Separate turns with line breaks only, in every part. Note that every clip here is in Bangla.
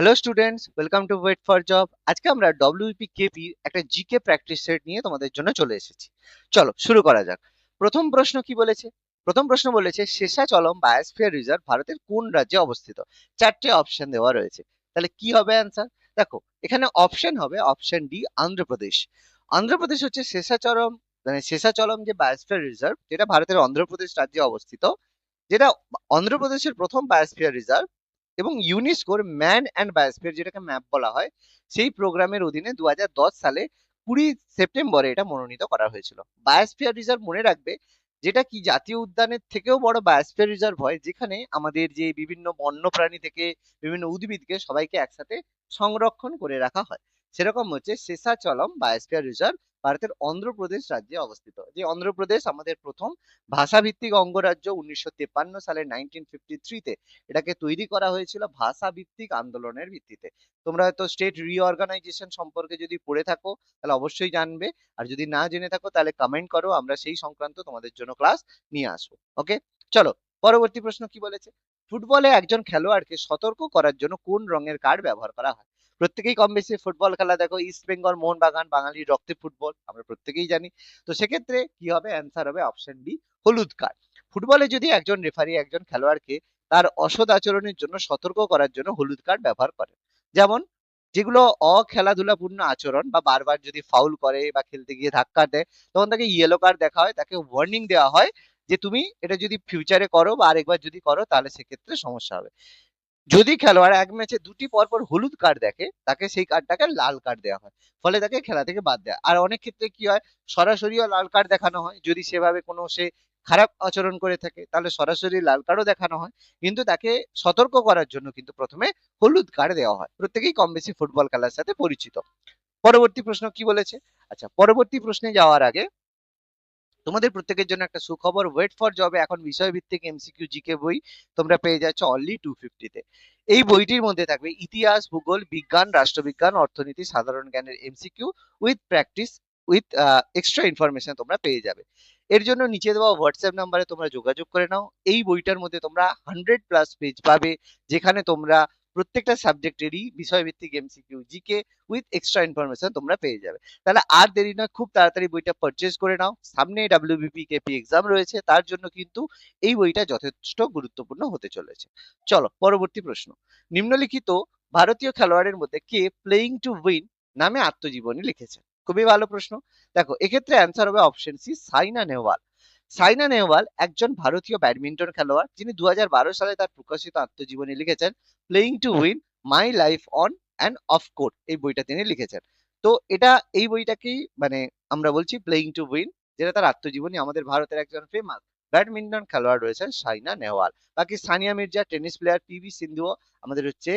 Hello students welcome to wait for job আজকে আমরা ডব্লিউপি কেপি একটা জিকে প্র্যাকটিস সেট নিয়ে তোমাদের জন্য চলে এসেছি। চলো, শুরু করা যাক। প্রথম প্রশ্ন কি বলেছে? প্রথম প্রশ্ন বলেছে, শেষাচলম বায়োস্ফিয়ার রিজার্ভ ভারতের কোন রাজ্যে অবস্থিত? চারটে অপশন দেওয়া রয়েছে। তাহলে কি হবে অ্যান্সার দেখো, এখানে অপশন হবে অপশন ডি অন্ধ্রপ্রদেশ অন্ধ্রপ্রদেশ হচ্ছে শেষাচলম মানে শেষাচলম যে বায়োস্ফিয়ার রিজার্ভ যেটা ভারতের অন্ধ্রপ্রদেশ রাজ্যে অবস্থিত, যেটা অন্ধ্রপ্রদেশের প্রথম বায়োস্ফিয়ার রিজার্ভ এবং ইউনেস্কোর ম্যান অ্যান্ড বায়োস্ফিয়ার যেটাকে ম্যাপ বলা হয়, সেই প্রোগ্রামের অধীনে দু হাজার দশ সালে কুড়ি সেপ্টেম্বরে এটা মনোনীত করা হয়েছিল। বায়োস্ফিয়ার রিজার্ভ মনে রাখবে যেটা কি জাতীয় উদ্যানের থেকেও বড় বায়োস্ফিয়ার রিজার্ভ হয়, যেখানে আমাদের যে বিভিন্ন বন্য প্রাণী থেকে বিভিন্ন উদ্ভিদকে সবাইকে একসাথে সংরক্ষণ করে রাখা হয়। সেরকম হচ্ছে শেষাচলম বায়োস্ফিয়ার রিজার্ভ ভারতের অন্ধ্রপ্রদেশ রাজ্যে অবস্থিত। যে অন্ধ্রপ্রদেশ আমাদের প্রথম ভাষাভিত্তিক অঙ্গরাজ্য উনিশশো তেপান্ন সালে নাইনটিন ফিফটি থ্রিতে এটাকে তৈরি করা হয়েছিল ভাষা ভিত্তিক আন্দোলনের ভিত্তিতে। তোমরা হয়তো স্টেট রিঅর্গানাইজেশন সম্পর্কে যদি পড়ে থাকো, তাহলে অবশ্যই জানবে। আর যদি না জেনে থাকো, তাহলে কমেন্ট করো, আমরা সেই সংক্রান্ত তোমাদের জন্য ক্লাস নিয়ে আসব। ওকে চলো, পরবর্তী প্রশ্ন কি বলেছে? ফুটবলে একজন খেলোয়াড়কে সতর্ক করার জন্য কোন রঙের কার্ড ব্যবহার করা হয়? প্রত্যেকেই কম বেশি ফুটবল খেলা, দেখো ইস্ট বেঙ্গল মোহনবাগান বাঙালির রক্তে ফুটবল, আমরা প্রত্যেকেই জানি। তো সেক্ষেত্রে কি হবে? অ্যান্সার হবে অপশন ডি হলুদ কার্ড ফুটবলে যদি একজন রেফারি একজন খেলোয়াড়কে তার অসৎ আচরণের জন্য সতর্ক করার জন্য হলুদ কার্ড ব্যবহার করে। যেমন, যেগুলো অখেলাধুলাপূর্ণ আচরণ বা বারবার যদি ফাউল করে বা খেলতে গিয়ে ধাক্কা দেয়, তখন তাকে ইয়েলো কার্ড দেখা হয়, তাকে ওয়ার্নিং দেওয়া হয় যে তুমি এটা যদি ফিউচারে করো বা আরেকবার যদি করো, তাহলে সেক্ষেত্রে সমস্যা হবে। যদি খেলোয়াড় এক ম্যাচে দুটি পরপর হলুদ কার্ড দেখে, তাকে সেই কার্ডটাকে লাল কার্ড দেওয়া হয়। ফলে তাকে খেলা থেকে বাদ দেয়। আর অনেক ক্ষেত্রে কি হয়, সরাসরিও লাল কার্ড দেখানো হয়। যদি সেভাবে কোনো সে খারাপ আচরণ করে থাকে, তাহলে সরাসরি লাল কার্ডও দেখানো হয়। কিন্তু তাকে সতর্ক করার জন্য কিন্তু প্রথমে হলুদ কার্ড দেওয়া হয়। প্রত্যেকেই কম বেশি ফুটবল খেলার সাথে পরিচিত। পরবর্তী প্রশ্ন কি বলেছে? আচ্ছা পরবর্তী প্রশ্নে যাওয়ার আগে তোমাদের প্রত্যেকের জন্য একটা সুখবর ওয়েট ফর জবে এখন বিষয়ভিত্তিক এমসিকিউ জিকে বই তোমরা পেয়ে যাচ্ছ অনলি টু ফিফটিতে এই বইটির মধ্যে থাকবে ইতিহাস, ভূগোল, বিজ্ঞান, রাষ্ট্রবিজ্ঞান, অর্থনীতি, সাধারণ জ্ঞানের MCQ with practice with extra information তোমরা পেয়ে যাবে। এর জন্য নিচে দেওয়া হোয়াটসঅ্যাপ নাম্বারে তোমরা যোগাযোগ করে নাও। এই বইটার মধ্যে তোমরা হান্ড্রেড প্লাস পেজ পাবে, যেখানে তোমরা প্রত্যেকটা সাবজেক্টেরই বিষয়ভিত্তিক MCQ GK with extra information তোমরা পেয়ে যাবে। তাহলে আর দেরি নয় খুব তাড়াতাড়ি বইটা পারচেজ করে নাও। সামনে ডাব্লিউবিপি কেপি এক্সাম রয়েছে, তার জন্য কিন্তু এই বইটা যথেষ্ট গুরুত্বপূর্ণ হতে চলেছে। চলো, পরবর্তী প্রশ্ন। নিম্নলিখিত ভারতীয় খেলোয়াড়ের মধ্যে কে প্লেইং টু উইন নামে আত্মজীবনী লিখেছেন? খুবই ভালো প্রশ্ন। দেখো, এক্ষেত্রে অ্যান্সার হবে অপশন সি সাইনা নেহওয়াল। সাইনা নেহওয়াল একজন ভারতীয় ব্যাডমিন্টন খেলোয়াড় যিনি দু হাজার বারো সালে তার প্রকাশিত আত্মজীবনী লিখেছেন playing to win my life on and off court এই বইটা তিনি লিখেছেন। তো এটা, এই বইটাকেই মানে আমরা বলছি প্লেইং টু উইন যেটা তার আত্মজীবনী, আমাদের ভারতের একজন ফেমাস ব্যাডমিন্টন খেলোয়াড় রয়েছেন সাইনা নেহওয়াল। বাকি Sania Mirza, tennis player P সিন্ধুও আমাদের হচ্ছে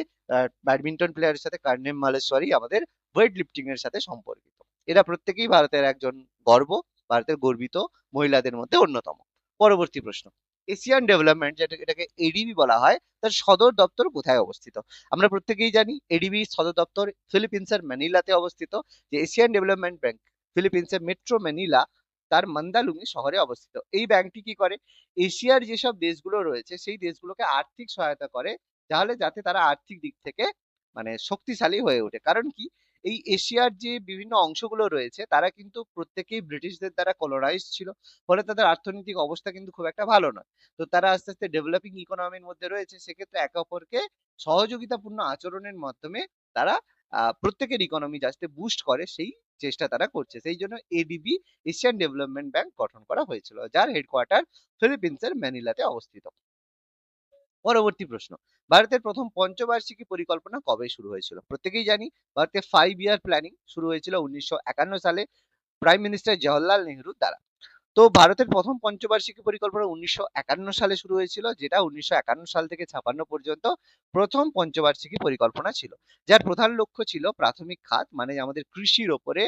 ব্যাডমিন্টন প্লেয়ারের সাথে কার্নেম মালেশ্বরী, আমাদের ওয়েট লিফটিং এর সাথে সম্পর্কিত। এরা প্রত্যেকেই ভারতের একজন গর্ব। ভারতের গর্বিত মহিলাদের মধ্যে অন্যতম। পরবর্তী প্রশ্ন। এশিয়ান ডেভেলপমেন্ট যেটা, এটাকে এডিবি বলা হয়, তার সদর দপ্তর কোথায় অবস্থিত? আমরা প্রত্যেকেই জানি এডিবি সদর দপ্তর ফিলিপিন্সের ম্যানিলাতে অবস্থিত, যে এশিয়ান ডেভেলপমেন্ট ব্যাংক, ফিলিপিন্সের মেট্রো ম্যানিলা, তার মান্দালুঙ্গি শহরে অবস্থিত। এই ব্যাংকটি কি করে? এশিয়ার যেসব দেশগুলো রয়েছে, সেই দেশগুলোকে আর্থিক সহায়তা করে, তাহলে যাতে তারা আর্থিক দিক থেকে মানে শক্তিশালী হয়ে ওঠে। কারণ কি? এই এশিয়ার যে বিভিন্ন অংশগুলো রয়েছে, তারা কিন্তু প্রত্যেকেই ব্রিটিশদের দ্বারা কলোনাইজ ছিল। ফলে তাদের অর্থনৈতিক অবস্থা কিন্তু খুব একটা ভালো নয়। তো তারা আস্তে আস্তে ডেভেলপিং ইকোনমির মধ্যে রয়েছে, সেক্ষেত্রে একে অপরকে সহযোগিতাপূর্ণ আচরণের মাধ্যমে তারা প্রত্যেকের ইকোনমি যাতে বুস্ট করে, সেই চেষ্টা তারা করছে। সেই জন্য এডিবি এশিয়ান ডেভেলপমেন্ট ব্যাংক গঠন করা হয়েছিল, যার হেডকোয়ার্টার ফিলিপিন্সের ম্যানিলাতে অবস্থিত। পরবর্তী প্রশ্ন, ভারতের প্রথম পঞ্চবার্ষিকী পরিকল্পনা কবে শুরু হয়েছিল? প্রত্যেকেই জানি ভারতের ফাইভ ইয়ার প্ল্যানিং শুরু হয়েছিল উনিশশো একান্ন সালে প্রাইম মিনিস্টার জওহরলাল নেহরুর দ্বারা। তো ভারতের প্রথম পঞ্চবার্ষিকী পরিকল্পনা উনিশশো একান্ন সালে শুরু হয়েছিল, যেটা উনিশশো একান্ন সাল থেকে ছাপান্ন পর্যন্ত প্রথম পঞ্চবার্ষিকী পরিকল্পনা ছিল, যার প্রধান লক্ষ্য ছিল প্রাথমিক খাত মানে আমাদের কৃষির ওপরে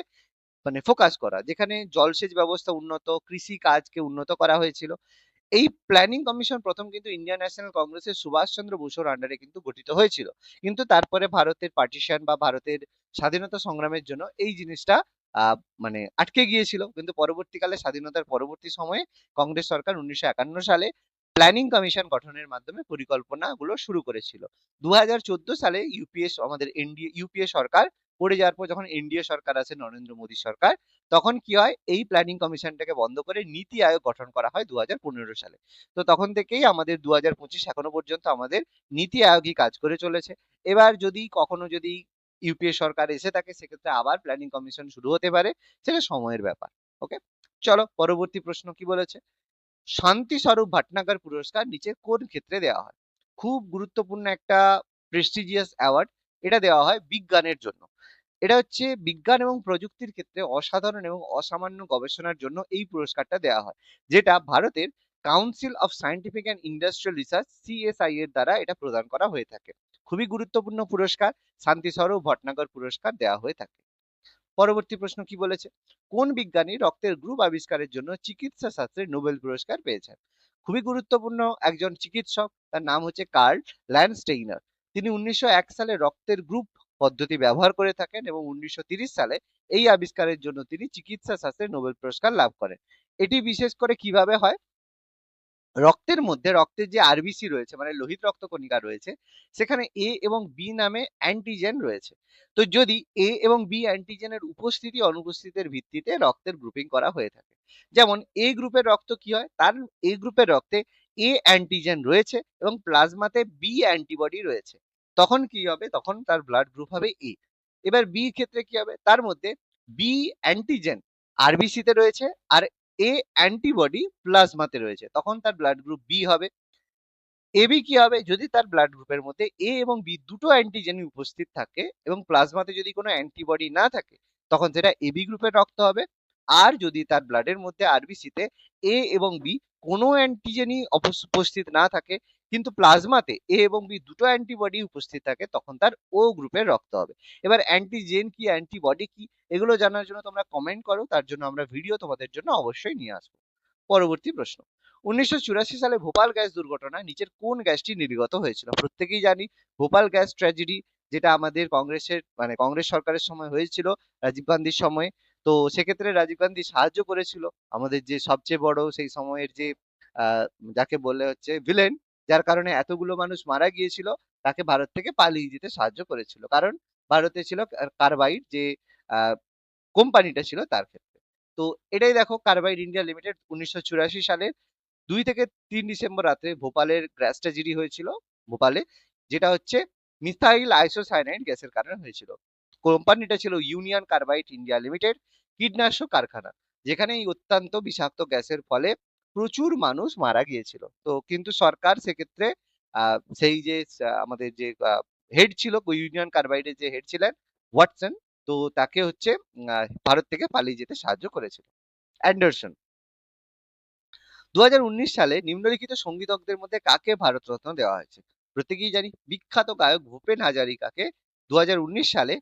মানে ফোকাস করা, যেখানে জলসেচ ব্যবস্থা উন্নত, কৃষি কাজকে উন্নত করা হয়েছিল। এই প্ল্যানিং কমিশন প্রথম কিন্তু ইন্ডিয়ান ন্যাশনাল কংগ্রেসের সুভাষচন্দ্র বসুর আন্ডারে কিন্তু গঠিত হয়েছিল। কিন্তু তারপরে ভারতের পার্টিশন বা ভারতের স্বাধীনতা সংগ্রামের জন্য এই জিনিসটা মানে আটকে গিয়েছিল। কিন্তু পরবর্তীকালে স্বাধীনতার পরবর্তী সময়ে কংগ্রেস সরকার উনিশশো একান্ন সালে প্ল্যানিং কমিশন গঠনের মাধ্যমে পরিকল্পনাগুলো শুরু করেছিল। দু হাজার চোদ্দ সালে ইউপিএস আমাদের এনডিএ ইউপিএ সরকার পড়ে যাওয়ার পর যখন এনডিএ সরকার আছে, নরেন্দ্র মোদী সরকার, তখন কি হয়? এই প্ল্যানিং কমিশনটাকে বন্ধ করে নীতি আয়োগ গঠন করা হয় দু হাজার পনেরো সালে। তো তখন থেকেই আমাদের দু হাজার পঁচিশ এখনও পর্যন্ত আমাদের নীতি আয়োগই কাজ করে চলেছে। এবার যদি কখনো যদি ইউপিএ সরকার এসে থাকে, সেক্ষেত্রে আবার প্ল্যানিং কমিশন শুরু হতে পারে। সেটা সময়ের ব্যাপার ওকে চলো, পরবর্তী প্রশ্ন কি বলেছে? শান্তি স্বরূপ ভাটনাগর পুরস্কার নিচে কোন ক্ষেত্রে দেওয়া হয়? খুব গুরুত্বপূর্ণ একটা প্রেস্টিজিয়াস অ্যাওয়ার্ড এটা দেওয়া হয় বিজ্ঞানের জন্য। এটা হচ্ছে বিজ্ঞান এবং প্রযুক্তির ক্ষেত্রে অসাধারণ এবং অসামান্য গবেষণার জন্য এই পুরস্কারটা দেওয়া হয়। যেটা ভারতের Council of Scientific and Industrial Research CSI এর দ্বারা এটা প্রদান করা হয়ে থাকে। খুবই গুরুত্বপূর্ণ পুরস্কার শান্তি স্বরূপ ভটনাগর পুরস্কার দেওয়া হয়ে থাকে। পরবর্তী প্রশ্ন কি বলেছে? কোন বিজ্ঞানী রক্তের গ্রুপ আবিষ্কারের জন্য চিকিৎসা শাস্ত্রে নোবেল পুরস্কার পেয়েছেন? খুবই গুরুত্বপূর্ণ একজন চিকিৎসক, তার নাম হচ্ছে কার্ল ল্যান্ডস্টেইনার। তিনি উনিশশো এক সালে রক্তের গ্রুপ পদ্ধতি ব্যবহার করে থাকেন এবং উনিশশো সালে এই আবিষ্কারের জন্য তিনি চিকিৎসা শাস্ত্রে নোবেল পুরস্কার লাভ করেন। এটি বিশেষ করে কীভাবে হয়? রক্তের মধ্যে রক্তের যে আরবিসি রয়েছে মানে লোহিত রক্তকণিকা রয়েছে, সেখানে এ এবং বি নামে অ্যান্টিজেন রয়েছে। তো যদি এ এবং বি অ্যান্টিজেনের উপস্থিতি অনুপস্থিতির ভিত্তিতে রক্তের গ্রুপিং করা হয়ে থাকে, যেমন এ গ্রুপের রক্ত কি হয়? তার এ গ্রুপের রক্তে এ অ্যান্টিজেন রয়েছে এবং প্লাজমাতে বি অ্যান্টিবডি রয়েছে। তখন কি হবে? তখন তার ব্লাড গ্রুপ হবে এ এবার বি ক্ষেত্রে কি হবে? তার মধ্যে বি অ্যান্টিজেন আরবিসিতে রয়েছে আর এ অ্যান্টিবডি প্লাজমাতে রয়েছে। তখন তার ব্লাড গ্রুপ বি হবে। এবি কি হবে? যদি তার ব্লাড গ্রুপের মধ্যে এ এবং বি দুটো অ্যান্টিজেনই উপস্থিত থাকে এবং প্লাজমাতে যদি কোনো অ্যান্টিবডি না থাকে, তখন সেটা এবি গ্রুপের রক্ত হবে। আর যদি তার ব্লাডের মধ্যে আরবিসিতে এ এবং বি কোনো অ্যান্টিজেনই উপস্থিত না থাকে কিন্তু প্লাজমাতে এ এবং বি দুটো অ্যান্টিবডি উপস্থিত থাকে, তখন তার ও গ্রুপের রক্ত হবে। এবার অ্যান্টিজেন কি অ্যান্টিবডি কি, এগুলো জানার জন্য তোমরা কমেন্ট করো, তার জন্য আমরা ভিডিও তোমাদের জন্য অবশ্যই নিয়ে আসব। পরবর্তী প্রশ্ন। উনিশশো চুরাশি সালে ভোপাল গ্যাস দুর্ঘটনায় নিচের কোন গ্যাসটি নির্গত হয়েছিল? প্রত্যেকেই জানি ভোপাল গ্যাস ট্র্যাজেডি, যেটা আমাদের কংগ্রেসের মানে কংগ্রেস সরকারের সময় হয়েছিল, রাজীব গান্ধীর সময়। তো সেক্ষেত্রে রাজীব গান্ধী সাহায্য করেছিল। আমাদের যে সবচেয়ে বড় সেই সময়ের যে যাকে বলে হচ্ছে ভিলেন যার কারণে এতগুলো মানুষ মারা গিয়েছিল, তাকে ভারত থেকে পালিয়ে যেতে সাহায্য করেছিল। কারণ ভারতে ছিল কার্বাইড যে কোম্পানিটা ছিল তার ক্ষেত্রে। তো এটাই দেখো কার্বাইড ইন্ডিয়া লিমিটেড উনিশশো সালের দুই থেকে তিন ডিসেম্বর রাতে ভোপালের গ্যাস ট্র্যাজেডি হয়েছিল ভোপালে, যেটা হচ্ছে মিথাইল আইসোসাইনাইড গ্যাসের কারণে হয়েছিল। কোম্পানিটা ছিল ইউনিয়ন কার্বাইড ইন্ডিয়া লিমিটেড, কীটনাশক কারখানা যেখানে এই অত্যন্ত বিষাক্ত গ্যাসের ফলে প্রচুর মানুষ মারা গিয়েছিল। তো কিন্তু সরকার সেক্ষেত্রে সেই যে আমাদের যে হেড ছিল ইউনিয়ন কার্বাইডের যে হেড ছিলেন, ওয়াটসন, তো তাকে হচ্ছে ভারত থেকে পালিয়ে যেতে সাহায্য করেছিল। অ্যান্ডারসন। দু হাজার উনিশ সালে নিম্নলিখিত সঙ্গীতজ্ঞদের মধ্যে কাকে ভারতরত্ন দেওয়া হয়েছে? প্রত্যেকেই জানি, বিখ্যাত গায়ক ভূপেন হাজারিকাকে। দু হাজার উনিশ সালে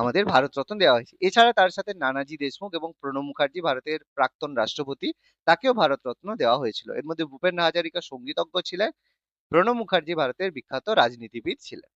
আমাদের ভারতরত্ন দেওয়া হয়েছে। এছাড়া তার সাথে নানাজি দেশমুখ এবং প্রণব মুখার্জি ভারতের প্রাক্তন রাষ্ট্রপতি, তাকেও ভারতরত্ন দেওয়া হয়েছিল। এর মধ্যে ভূপেন হাজারিকা সঙ্গীতজ্ঞ ছিলেন, প্রণব মুখার্জি ভারতের বিখ্যাত রাজনীতিবিদ ছিলেন।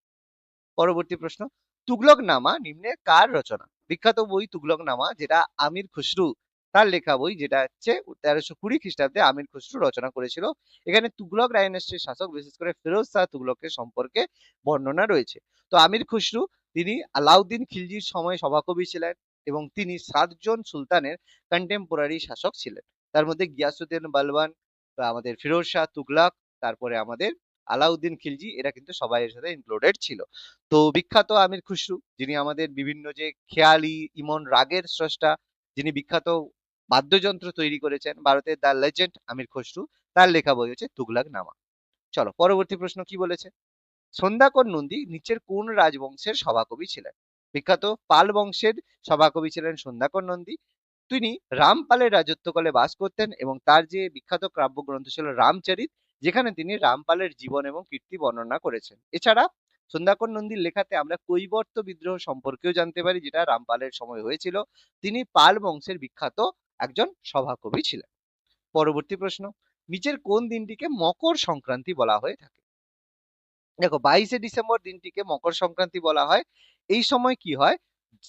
পরবর্তী প্রশ্ন তুগলক নামা নিম্নে কার রচনা? বিখ্যাত বই তুগলক নামা যেটা আমির খুসরু, তার লেখা বই, যেটা হচ্ছে তেরোশো কুড়ি খ্রিস্টাব্দে আমির খুসরু রচনা করেছিল। এখানে তুগলক ডাইনেস্টির শাসক, বিশেষ করে ফিরোজ শাহ তুগলকের সম্পর্কে বর্ণনা রয়েছে। তো আমির খুসরু তিনি আলাউদ্দিন খিলজির সময় সভাকবি ছিলেন এবং তিনি সাতজন সুলতানের কন্টেম্পোরারি শাসক ছিলেন। তার মধ্যে গিয়াসুদ্দিন বালবান বা আমাদের ফিরোজ শাহ তুগলাক, তারপরে আমাদের আলাউদ্দিন খিলজি, এরা কিন্তু সবাই এর সাথে ইনক্লুডেড ছিল। তো বিখ্যাত আমির খুসরু যিনি আমাদের বিভিন্ন যে খেয়ালি, ইমন রাগের স্রষ্টা, যিনি বিখ্যাত বাদ্যযন্ত্র তৈরি করেছেন, ভারতের দ্য লেজেন্ড আমির খসরু তার লেখা বই হচ্ছে তুগলাক নামা। চলো, পরবর্তী প্রশ্ন কি বলেছে? সন্ধ্যাকর নন্দী নিচের কোন রাজবংশের সভাকবি ছিলেন? বিখ্যাত পাল বংশের সভাকবি ছিলেন সন্ধ্যাকর নন্দী। তিনি রামপালের রাজত্বকালে বাস করতেন এবং তার যে বিখ্যাত কাব্যগ্রন্থ ছিল রামচরিত, যেখানে তিনি রামপালের জীবন এবং কীর্তি বর্ণনা করেছেন। এছাড়া সন্ধ্যাকর নন্দীর লেখাতে আমরা কৈবর্ত বিদ্রোহ সম্পর্কেও জানতে পারি, যেটা রামপালের সময় হয়েছিল। তিনি পাল বংশের বিখ্যাত একজন সভাকবি ছিলেন। পরবর্তী প্রশ্ন, নিচের কোন দিনটিকে মকর সংক্রান্তি বলা হয়ে থাকে? দেখো বাইশে ডিসেম্বর দিনটিকে মকর সংক্রান্তি বলা হয়। এই সময় কি হয়?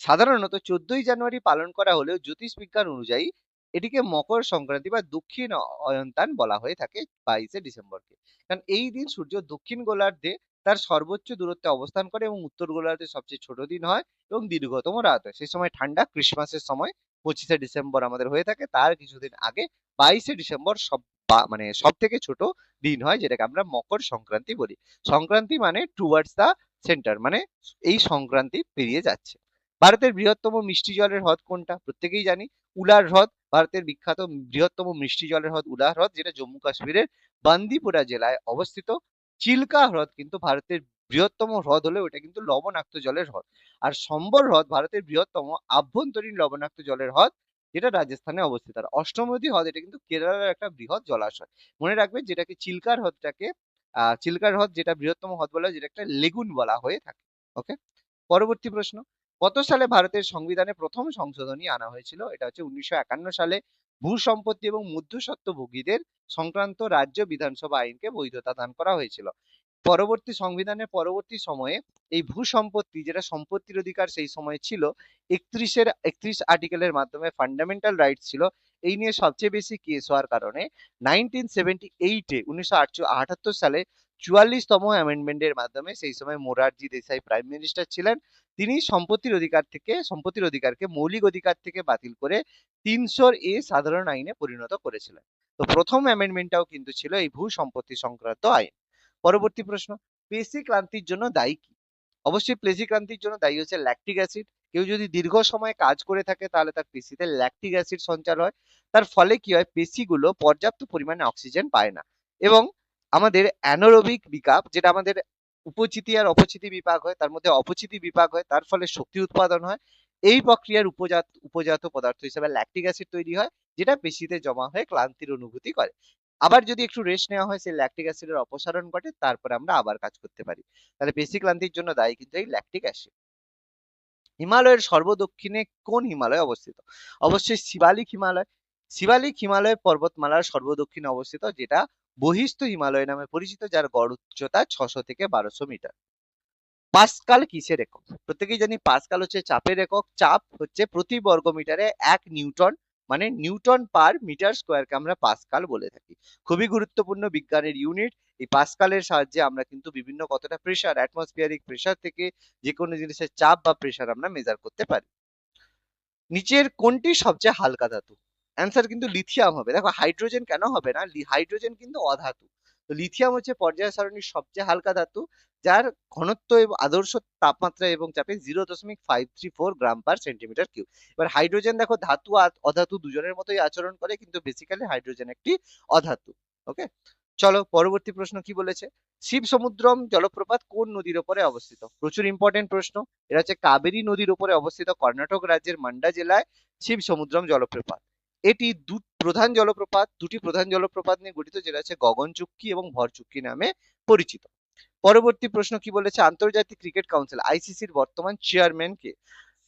সাধারণত চোদ্দই জানুয়ারি পালন করা হলেও জ্যোতিষ বিজ্ঞান অনুযায়ী এটিকে মকর সংক্রান্তি বা দক্ষিণ অয়ন্তান বলা হয়ে থাকে বাইশে ডিসেম্বরকে। কারণ এই দিন সূর্য দক্ষিণ গোলার্ধে তার সর্বোচ্চ দূরত্বে অবস্থান করে এবং উত্তর গোলার্ধে সবচেয়ে ছোট দিন হয় এবং দীর্ঘতম রাত হয়। সেই সময় ঠান্ডা ক্রিসমাসের সময় পঁচিশে ডিসেম্বর আমাদের হয়ে থাকে। তার কিছুদিন আগে বাইশে ডিসেম্বর সব মানে সব থেকে ছোট দিন হয়, যেটাকে আমরা মকর সংক্রান্তি বলি। সংক্রান্তি মানে টুয়ার্ডস দা সেন্টার মানে এই সংক্রান্তি পেরিয়ে যাচ্ছে। ভারতের বৃহত্তম মিষ্টি জলের হ্রদ কোনটা? প্রত্যেকেই জানি, উলার হ্রদ। ভারতের বিখ্যাত বৃহত্তম মিষ্টি জলের হ্রদ উলার হ্রদ, যেটা জম্মু কাশ্মীরের বান্দিপুরা জেলায় অবস্থিত। চিল্কা হ্রদ কিন্তু ভারতের বৃহত্তম হ্রদ হলেও এটা কিন্তু লবণাক্ত জলের হ্রদ। আর সম্বর হ্রদ ভারতের বৃহত্তম আভ্যন্তরীণ লবণাক্ত জলের হ্রদ যেটা রাজস্থানে অবস্থিত। আর অষ্টমদী হ্রদ এটা কিন্তু কেরালার একটা বৃহৎ জলাশয়। মনে রাখবে যেটাকে চিল্কার হ্রদটাকে আহ চিল্কার হ্রদ যেটা বৃহত্তম হ্রদ বলা হয়, যেটা একটা লেগুন বলা হয়ে থাকে। ওকে? পরবর্তী প্রশ্ন। কত সালে ভারতের সংবিধানে প্রথম সংশোধনী আনা হয়েছিল? এটা হচ্ছে উনিশশো একান্ন সালে। ভূ সম্পত্তি এবং মধ্যস্বত্বভোগীদের সংক্রান্ত রাজ্য বিধানসভা আইনকে বৈধতা দান করা হয়েছিল। পরবর্তী সংবিধানের পরবর্তী সময়ে এই ভূ সম্পত্তি যেটা সম্পত্তির অধিকার সেই সময় ছিল, একত্রিশের, একত্রিশ আর্টিকেলের মাধ্যমে ফান্ডামেন্টাল রাইট ছিল। এই নিয়ে সবচেয়ে বেশি কেস হওয়ার কারণে নাইনটিন সেভেন্টি এইটে উনিশশো আটাত্তর সালে চুয়াল্লিশতম অ্যামেন্ডমেন্টের মাধ্যমে সেই সময় মোরারজি দেশাই প্রাইম মিনিস্টার ছিলেন। তিনি সম্পত্তির অধিকার থেকে, সম্পত্তির অধিকারকে মৌলিক অধিকার থেকে বাতিল করে তিনশোর এ সাধারণ আইনে পরিণত করেছিলেন। তো প্রথম অ্যামেন্ডমেন্টটাও কিন্তু ছিল এই ভূ সম্পত্তি সংক্রান্ত আইন। পরবর্তী প্রশ্ন, পেশি ক্লান্তির জন্য দায়ী কি? অবশ্যই পেশি ক্লান্তির জন্য দায়ী হচ্ছে ল্যাকটিক অ্যাসিড কেউ যদি দীর্ঘ সময় কাজ করে থাকে তাহলে তার পেশিতে ল্যাকটিক অ্যাসিড সঞ্চার হয়। তার ফলে কি হয়? পেশিগুলো পর্যাপ্ত পরিমাণে অক্সিজেন পায় না। এবং আমাদের অ্যানোরোবিক বিকাপ, যেটা আমাদের উপচিতি আর অপচিতি বিপাক হয়, তার মধ্যে অপচিতি বিপাক হয়, তার ফলে শক্তি উৎপাদন হয়। এই প্রক্রিয়ার উপজাত উপজাত পদার্থ হিসেবে ল্যাকটিক অ্যাসিড তৈরি হয়, যেটা পেশিতে জমা হয়ে ক্লান্তির অনুভূতি করে। আবার যদি একটু রেস্ট নেওয়া হয়, সেই ল্যাকটিক অ্যাসিডের অপসারণ ঘটে, তারপরে আমরা আবার কাজ করতে পারি। তাহলে পেশি ক্লান্তির জন্য দায়ী কিন্তু এই ল্যাকটিক অ্যাসিড হিমালয়ের সর্বদক্ষিণে কোন হিমালয় অবস্থিত? অবশ্যই শিবালিক হিমালয়। শিবালিক হিমালয় পর্বতমালার সর্বদক্ষিণে অবস্থিত, যেটা বহিস্থ হিমালয় নামে পরিচিত, যার গড় উচ্চতা ছশো থেকে বারোশো মিটার। পাস্কাল কিসের একক? প্রত্যেকেই জানি পাস্কাল হচ্ছে চাপের একক। চাপ হচ্ছে প্রতি বর্গ মিটারে এক নিউটন মানে নিউটন পার মিটার স্কোয়ারকে আমরা পাসকাল বলে থাকি। খুবই গুরুত্বপূর্ণ বিজ্ঞানের ইউনিট এই পাসকালের সাহায্যে আমরা কিন্তু বিভিন্ন কতটা প্রেশার অ্যাটমসফিয়ারিক প্রেশার থেকে যে কোনো জিনিসের চাপ বা প্রেশার আমরা মেজার করতে পারি। নিচের কোনটি সবচেয়ে হালকা ধাতু? অ্যান্সার কিন্তু লিথিয়াম হবে। দেখো হাইড্রোজেন কেন হবে না? হাইড্রোজেন কিন্তু অধাতু। তো লিথিয়াম হচ্ছে পর্যায় সারণীর সবচেয়ে হালকা ধাতু, যার ঘনত্ব এবং আদর্শ তাপমাত্রা এবং চাপে জিরো দশমিক five three four gram per centimetre cube এবার হাইড্রোজেন দেখো ধাতু অধাতু দুজনের মতোই আচরণ করে, কিন্তু বেসিক্যালি হাইড্রোজেন একটি অধাতু ওকে চলো পরবর্তী প্রশ্ন কি বলেছে? শিব সমুদ্রম জলপ্রপাত কোন নদীর উপরে অবস্থিত? প্রচুর ইম্পর্টেন্ট প্রশ্ন। এটা হচ্ছে কাবেরী নদীর উপরে অবস্থিত কর্ণাটক রাজ্যের মান্ডা জেলায় শিব সমুদ্রম জলপ্রপাত। এটি দু, প্রধান জলপ্রপাত, দুটি প্রধান জলপ্রপাত নিয়ে গঠিত, যেটা হচ্ছে গগন চুক্কি এবং ভর চুক্কি নামে পরিচিত। পরবর্তী প্রশ্ন কি বলেছে? আন্তর্জাতিক ক্রিকেট কাউন্সিল, আইসিসির বর্তমান চেয়ারম্যান কে?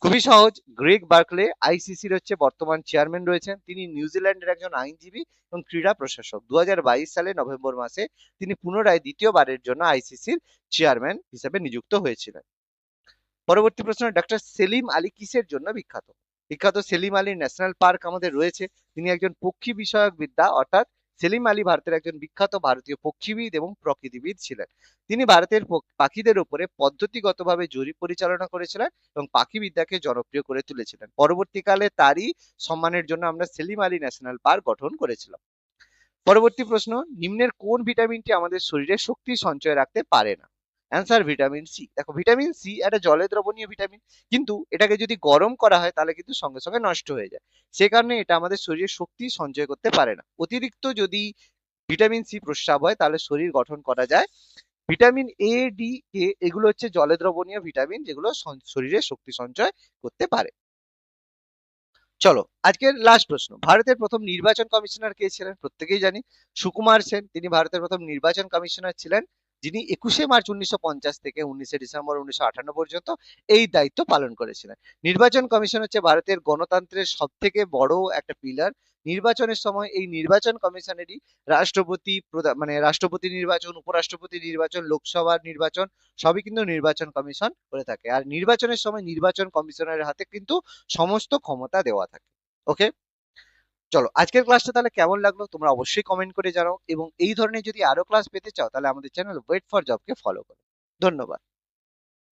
খুবই সহজ, গ্রেগ বার্কলে, আইসিসির হচ্ছে বর্তমান চেয়ারম্যান রয়েছেন। তিনি নিউজিল্যান্ডের একজন আইনজীবী এবং ক্রীড়া প্রশাসক। দু হাজার বাইশ সালে নভেম্বর মাসে তিনি পুনরায় দ্বিতীয়বারের জন্য আইসিসির চেয়ারম্যান হিসেবে নিযুক্ত হয়েছিলেন। পরবর্তী প্রশ্ন ডক্টর সেলিম আলী কিসের জন্য বিখ্যাত? বিখ্যাত সেলিম আলী ন্যাশনাল পার্ক আমাদের রয়েছে। তিনি একজন পক্ষী বিষয়ক বিদ্যা, অর্থাৎ সেলিম আলী ভারতের একজন বিখ্যাত ভারতীয় পক্ষীবিদ এবং প্রকৃতিবিদ ছিলেন। তিনি ভারতের পাখিদের উপরে পদ্ধতিগতভাবে জরিপ পরিচালনা করেছিলেন এবং পাখিবিদ্যাকে জনপ্রিয় করে তুলেছিলেন। পরবর্তীকালে তারই সম্মানের জন্য আমরা সেলিম আলী ন্যাশনাল পার্ক গঠন করেছিলাম। পরবর্তী প্রশ্ন, নিম্নের কোন ভিটামিনটি আমাদের শরীরে শক্তি সঞ্চয় রাখতে পারে না? অ্যান্সার ভিটামিন সি দেখো ভিটামিন সি একটা জলে দ্রবণীয় ভিটামিন কিন্তু এটাকে যদি গরম করা হয়, তাহলে কিন্তু সঙ্গে সঙ্গে নষ্ট হয়ে যায়। সে কারণে এটা আমাদের শরীরে শক্তি সঞ্চয় করতে পারে না। অতিরিক্ত যদি ভিটামিন সি প্রস্রাব হয়, তাহলে শরীর গঠন করা যায়। ভিটামিন এ ডি কে এগুলো হচ্ছে জলে দ্রবণীয় ভিটামিন যেগুলো শরীরে শক্তি সঞ্চয় করতে পারে। চলো, আজকের লাস্ট প্রশ্ন। ভারতের প্রথম নির্বাচন কমিশনার কে ছিলেন? প্রত্যেকেই জানি। সুকুমার সেন। তিনি ভারতের প্রথম নির্বাচন কমিশনার ছিলেন। যিনি একুশে মার্চ উনিশশো পঞ্চাশ থেকে উনিশে ডিসেম্বর উনিশশো আটান্ন পর্যন্ত এই দায়িত্ব পালন করেছিলেন। নির্বাচন কমিশন হচ্ছে ভারতের গণতন্ত্রের সব থেকে বড় একটা পিলার নির্বাচনের সময় এই নির্বাচন কমিশনেরই রাষ্ট্রপতি মানে রাষ্ট্রপতি নির্বাচন, উপরাষ্ট্রপতি নির্বাচন লোকসভার নির্বাচন সবই কিন্তু নির্বাচন কমিশন করে থাকে। আর নির্বাচনের সময় নির্বাচন কমিশনের হাতে কিন্তু সমস্ত ক্ষমতা দেওয়া থাকে। ওকে চলো, আজকের ক্লাসটা তাহলে কেমন লাগল? তোমরা অবশ্যই কমেন্ট করে জানাও এবং এই ধরনের যদি আরও ক্লাস পেতে চাও, তাহলে আমাদের চ্যানেল ওয়েট ফর জবকে ফলো করো। ধন্যবাদ।